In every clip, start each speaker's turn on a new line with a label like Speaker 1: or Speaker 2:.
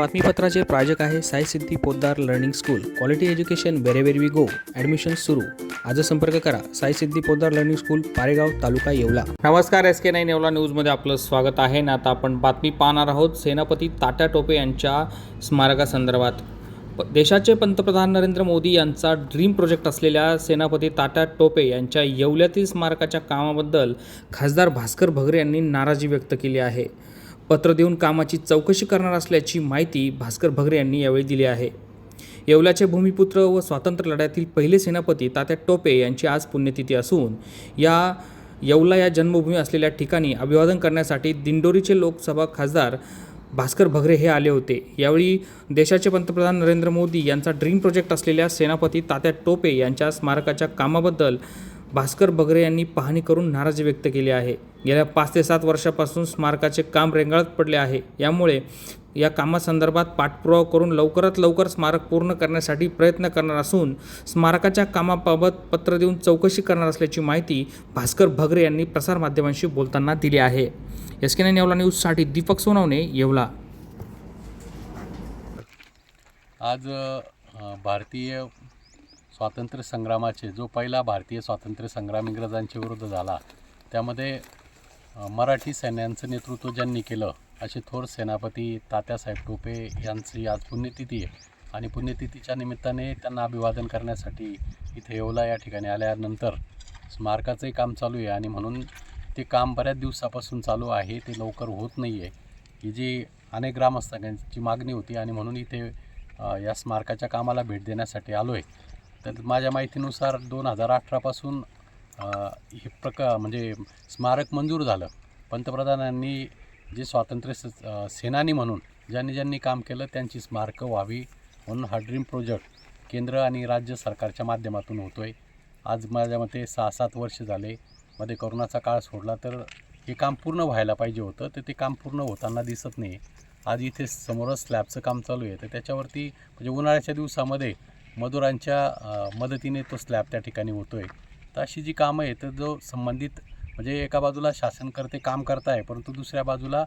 Speaker 1: बातमीपत्राचे प्रायोजक आहे Sai Siddhi Podar learning school. Quality education wherever we go admission सुरू. आज संपर्क करा. Sai Siddhi Podar learning school Paregaon taluka Yeola. नमस्कार एस के नाईन येवला न्यूजमध्ये आपलं स्वागत आहे. ना आता आपण बातमी पाहणार आहोत. सेनापती ताटा टोपे यांच्या स्मारकासंदर्भात. प- देशाचे पंतप्रधान नरेंद्र मोदी यांचा ड्रीम प्रोजेक्ट असलेल्या सेनापती ताटा टोपे यांच्या येवल्यातील स्मारकाच्या कामाबद्दल खासदार भास्कर भगरे यांनी नाराजी व्यक्त केली आहे. पत्र देऊन कामाची चौकशी करणार असल्याची माहिती भास्कर भगरे यांनी यावेळी दिली आहे. येवल्याचे भूमिपुत्र व स्वातंत्र्य लढ्यातील पहिले सेनापती तात्या टोपे यांची आज पुण्यतिथी असून या येवला या जन्मभूमी असलेल्या ठिकाणी अभिवादन करण्यासाठी दिंडोरीचे लोकसभा खासदार भास्कर भगरे हे आले होते. यावेळी देशाचे पंतप्रधान नरेंद्र मोदी यांचा ड्रीम प्रोजेक्ट असलेल्या सेनापती तात्या टोपे यांच्या स्मारकाच्या कामाबद्दल भास्कर बगरे यांनी पाहणी करून नाराजी व्यक्त केली आहे. गेल्या पाच ते सात वर्षापासून स्मारकाचे काम रेंगाळत पडले आहे. यामुळे या कामासंदर्भात पाठपुरावा करून लवकरात लवकर स्मारक पूर्ण करण्यासाठी प्रयत्न करणार असून स्मारकाच्या कामाबाबत पत्र देऊन चौकशी करणार असल्याची माहिती भास्कर भगरे यांनी प्रसारमाध्यमांशी बोलताना दिली आहे. एस के नाईन येवला न्यूजसाठी दीपक सोनवणे येवला.
Speaker 2: आज भारतीय स्वातंत्र्य संग्रामाचे जो पहिला भारतीय स्वातंत्र्य संग्राम इंग्रजांच्या विरुद्ध झाला त्यामध्ये मराठी सैन्यांचं नेतृत्व ज्यांनी केलं असे थोर सेनापती तात्यासाहेब टोपे यांची आज पुण्यतिथी आहे. आणि पुण्यतिथीच्या निमित्ताने त्यांना अभिवादन करण्यासाठी इथे येवला या ठिकाणी आल्यानंतर स्मारकाचंही काम चालू आहे. आणि म्हणून ते काम बऱ्याच दिवसापासून चालू आहे ते लवकर होत नाही आहे ही जी अनेक ग्रामस्थांची मागणी होती आणि म्हणून इथे या स्मारकाच्या कामाला भेट देण्यासाठी आलो आहे तर माझ्या माहितीनुसार दोन हजार अठरापासून हे प्रका म्हणजे स्मारक मंजूर झालं. पंतप्रधानांनी जे स्वातंत्र्य स सेनानी म्हणून ज्यांनी ज्यांनी काम केलं त्यांची स्मारकं व्हावी म्हणून हा ड्रीम प्रोजेक्ट केंद्र आणि राज्य सरकारच्या माध्यमातून होतो आहे आज माझ्या मते सहा सात वर्ष झाले. मध्ये करोनाचा काळ सोडला तर हे काम पूर्ण व्हायला पाहिजे होतं तर ते काम पूर्ण होताना दिसत नाही आज इथे समोरच स्लॅबचं काम चालू आहे तर त्याच्यावरती म्हणजे उन्हाळ्याच्या दिवसामध्ये मजुरांच्या मदतीने तो स्लॅब त्या ठिकाणी होतो आहे तर अशी जी कामं आहे तर जो संबंधित म्हणजे एका बाजूला शासनकर्ते काम करताय परंतु दुसऱ्या बाजूला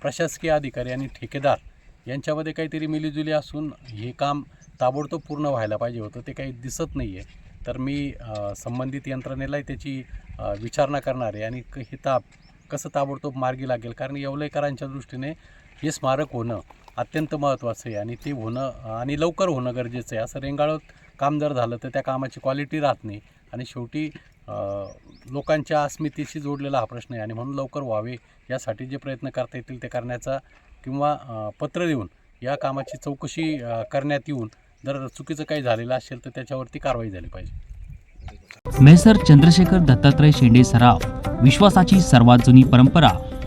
Speaker 2: प्रशासकीय अधिकारी आणि ठेकेदार यांच्यामध्ये काहीतरी मिलीजुली असून हे काम ताबडतोब पूर्ण व्हायला पाहिजे होतं ते काही दिसत नाही आहे तर मी संबंधित यंत्रणेलाही त्याची विचारणा करणार आहे आणि क- हे ताब कसं ताबडतोब मार्गी लागेल? कारण येवलेकरांच्या दृष्टीने हे स्मारक होणं अत्यंत महत्त्वाचं आहे आणि ते होणं आणि लवकर होणं गरजेचं आहे. असं रेंगाळत काम जर झालं तर त्या कामाची क्वालिटी राहत नाही. आणि शेवटी लोकांच्या अस्मितेशी जोडलेला हा प्रश्न आहे आणि म्हणून लवकर व्हावे यासाठी जे प्रयत्न करता येतील ते करण्याचा किंवा पत्र देऊन या कामाची चौकशी करण्यात येऊन जर चुकीचं काही झालेलं असेल तर त्याच्यावरती कारवाई झाली पाहिजे.
Speaker 3: मेसर चंद्रशेखर दत्तात्रय शेंडे सराव विश्वासाची सर्वात जुनी परंपरा